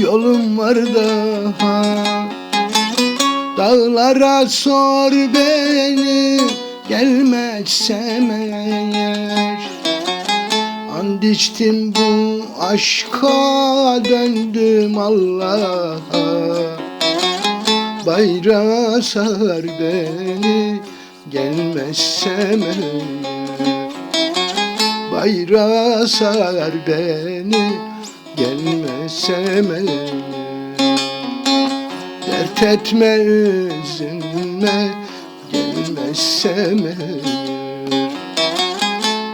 Yolum var daha Dağlara sor beni Gelmezsem eğer. And içtim bu aşka Döndüm Allah'a. Bayrağı sar beni Gelmezsem eğer. Bayrağı sar beni Gelmezsem eğer Dert etme üzülme Gelmezsem eğer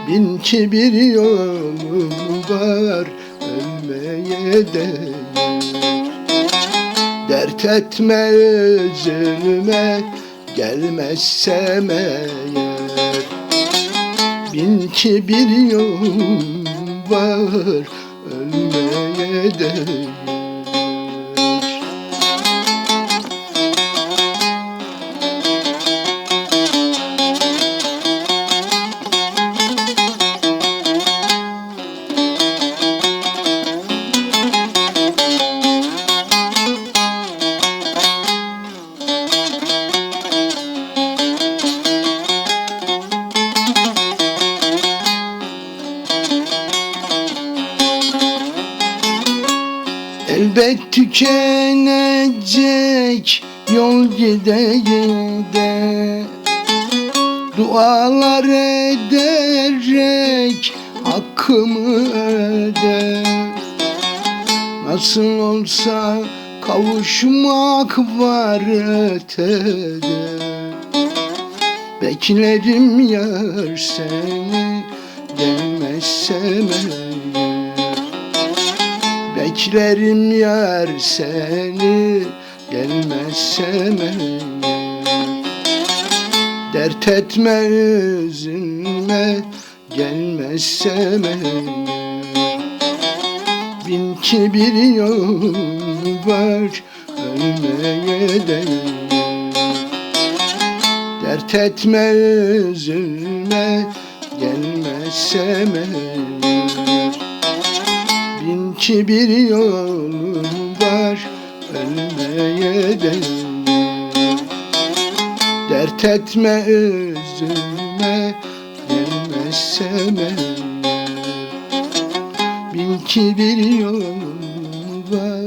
Bin ki bir yolum var Ölmeye değer Dert etme üzülme Gelmezsem eğer Bin ki bir yolum var Ölmeye değer Elbet tükenecek yol gide gide Dualar ederek hakkımı öde. Nasıl olsa kavuşmak var ötede. Beklerim yar seni gelmezsem eğer Beklerim yar seni gelmezsem eğer. Dert etme üzülme gelmezsem eğer. Bin ki bir yol var ölmeye değer. Dert etme üzülme Bin ki bir yolum var ölmeye değer Dert etme üzülme gelmezsem Bin ki bir yolum var